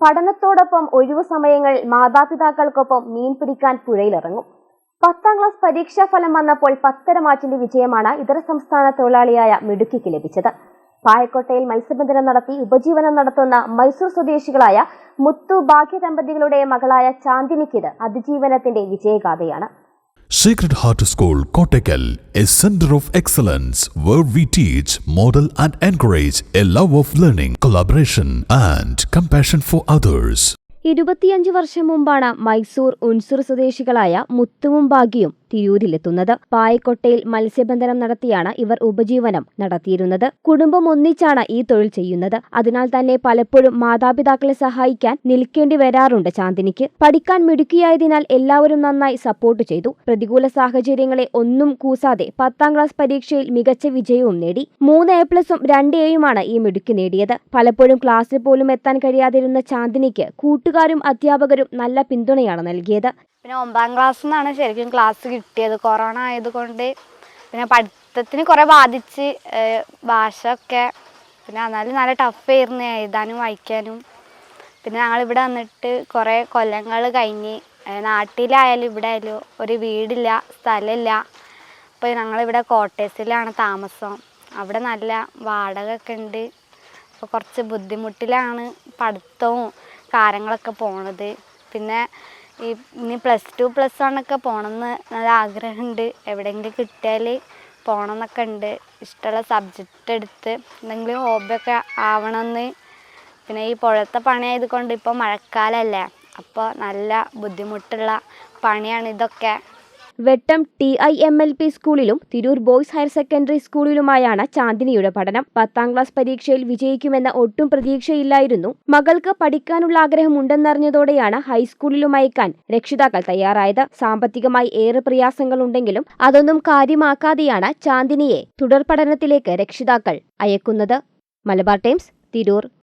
പഠനത്തോടൊപ്പം ഒഴിവു സമയങ്ങൾ മാതാപിതാക്കൾക്കൊപ്പം മീൻ പിടിക്കാൻ പുഴയിലിറങ്ങും. പത്താം ക്ലാസ് പരീക്ഷാ ഫലം വന്നപ്പോൾ പത്തര മാറ്റിന്റെ വിജയമാണ് ഇതര സംസ്ഥാന തൊഴിലാളിയായ മിടുക്കിക്ക് ലഭിച്ചത്. പായക്കോട്ടയിൽ മത്സ്യബന്ധനം നടത്തി ഉപജീവനം നടത്തുന്ന മൈസൂർ സ്വദേശികളായ മുത്തു ഭാഗ്യ ദമ്പതികളുടെ മകളായ ചാന്ദിനിക്കിത് അതിജീവനത്തിന്റെ വിജയഗാഥയാണ്. Sacred Heart School, Kottakkal, a center of excellence where we teach, model, and encourage a love of learning, collaboration, and compassion for others. ഇരുപത്തിയഞ്ച് വർഷം മുമ്പാണ് മൈസൂർ ഉൻസുർ സ്വദേശികളായ മുത്തുവും ഭാഗ്യയും തിരൂരിലെത്തുന്നത്. പായക്കൊട്ടയിൽ മത്സ്യബന്ധനം നടത്തിയാണ് ഇവർ ഉപജീവനം നടത്തിയിരുന്നത്. കുടുംബം ഒന്നിച്ചാണ് ഈ തൊഴിൽ ചെയ്യുന്നത്. അതിനാൽ തന്നെ പലപ്പോഴും മാതാപിതാക്കളെ സഹായിക്കാൻ നിൽക്കേണ്ടി വരാറുണ്ട് ചാന്ദിനിക്ക് പഠിക്കാൻ മിടുക്കിയായതിനാൽ എല്ലാവരും നന്നായി സപ്പോർട്ട് ചെയ്തു. പ്രതികൂല സാഹചര്യങ്ങളെ ഒന്നും കൂസാതെ പത്താം ക്ലാസ് പരീക്ഷയിൽ മികച്ച വിജയവും നേടി. മൂന്ന് എ പ്ലസും രണ്ട് എയുമാണ് ഈ മിടുക്കി നേടിയത്. പലപ്പോഴും ക്ലാസ്സിൽ പോലും എത്താൻ കഴിയാതിരുന്ന ചാന്ദിനിക്ക് കൂട്ടുകാരും അധ്യാപകരും നല്ല പിന്തുണയാണ് നൽകിയത്. പിന്നെ ഒമ്പതാം ക്ലാസ്സിൽ നിന്നാണ് ശരിക്കും ക്ലാസ് കിട്ടിയത്. കൊറോണ ആയതുകൊണ്ട് പിന്നെ പഠിത്തത്തിന് കുറേ ബാധിച്ച് ഭാഷ ഒക്കെ പിന്നെ എന്നാലും നല്ല ടഫ് ആയിരുന്നു എഴുതാനും വായിക്കാനും. പിന്നെ ഞങ്ങളിവിടെ വന്നിട്ട് കുറേ കൊല്ലങ്ങൾ കഴിഞ്ഞ് നാട്ടിലായാലും ഇവിടെ ആയാലും ഒരു വീടില്ല സ്ഥലമില്ല അപ്പോൾ ഞങ്ങളിവിടെ കോട്ടേഴ്സിലാണ് താമസം. അവിടെ നല്ല വാടക ഒക്കെ ഉണ്ട്. അപ്പോൾ കുറച്ച് ബുദ്ധിമുട്ടിലാണ് പഠിത്തവും കാര്യങ്ങളൊക്കെ പോണത്. പിന്നെ ഈ ഇനി പ്ലസ് ടു പ്ലസ് വൺ ഒക്കെ പോകണമെന്ന് നല്ല ആഗ്രഹമുണ്ട് എവിടെയെങ്കിലും കിട്ടിയാൽ പോകണം എന്നൊക്കെ ഉണ്ട് ഇഷ്ടമുള്ള സബ്ജക്റ്റ് എടുത്ത് എന്തെങ്കിലും ഹോബിയൊക്കെ ആവണമെന്ന് പിന്നെ ഈ പുഴത്തെ പണിയായത് കൊണ്ട് ഇപ്പോൾ മഴക്കാലമല്ലേ അപ്പോൾ നല്ല ബുദ്ധിമുട്ടുള്ള പണിയാണ് ഇതൊക്കെ. Vettom T I M L P സ്കൂളിലും തിരൂർ ബോയ്സ് ഹയർ സെക്കൻഡറി സ്കൂളിലുമായാണ് ചാന്ദിനിയുടെ പഠനം. പത്താം ക്ലാസ് പരീക്ഷയിൽ വിജയിക്കുമെന്ന ഒട്ടും പ്രതീക്ഷയില്ലായിരുന്നു. മകൾക്ക് പഠിക്കാനുള്ള ആഗ്രഹം ഉണ്ടെന്നറിഞ്ഞതോടെയാണ് ഹൈസ്കൂളിലും അയക്കാൻ രക്ഷിതാക്കൾ തയ്യാറായത്. സാമ്പത്തികമായി ഏറെ പ്രയാസങ്ങളുണ്ടെങ്കിലും അതൊന്നും കാര്യമാക്കാതെയാണ് ചാന്ദിനിയെ തുടർ പഠനത്തിലേക്ക് രക്ഷിതാക്കൾ അയക്കുന്നത്. മലബാർ ടൈംസ് തിരൂർ.